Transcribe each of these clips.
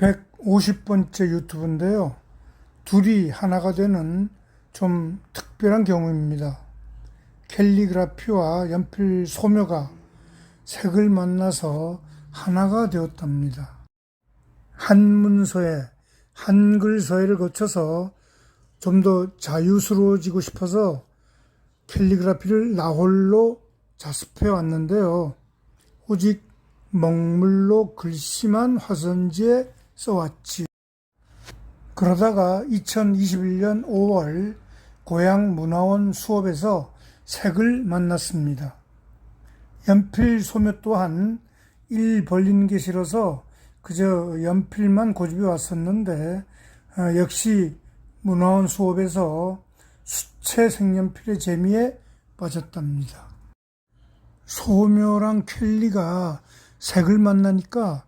150번째 유튜브인데요. 둘이 하나가 되는 좀 특별한 경우입니다. 캘리그라피와 연필 소묘가 색을 만나서 하나가 되었답니다. 한문서에 한글서예를 거쳐서 좀 더 자유스러워지고 싶어서 캘리그라피를 나홀로 자습해 왔는데요. 오직 먹물로 글씨만 화선지에 써왔지. 그러다가 2021년 5월 고향 문화원 수업에서 색을 만났습니다. 연필 소묘 또한 일 벌리는 게 싫어서 그저 연필만 고집해 왔었는데 어, 역시 문화원 수업에서 수채 색연필의 재미에 빠졌답니다. 소묘랑 켈리가 색을 만나니까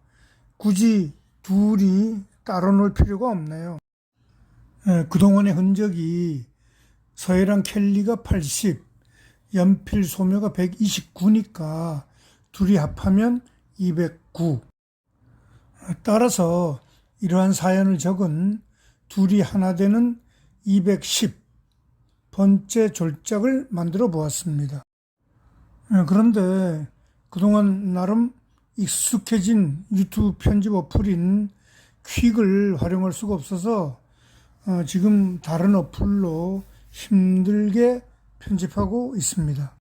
굳이 둘이 따로 놀 필요가 없네요. 예, 그동안의 흔적이 서해랑 켈리가 80, 연필 소묘가 129니까 둘이 합하면 209. 따라서 이러한 사연을 적은 둘이 하나 되는 210 번째 졸작을 만들어 보았습니다. 예, 그런데 그동안 나름 익숙해진 유튜브 편집 어플인 퀵을 활용할 수가 없어서 어, 지금 다른 어플로 힘들게 편집하고 있습니다.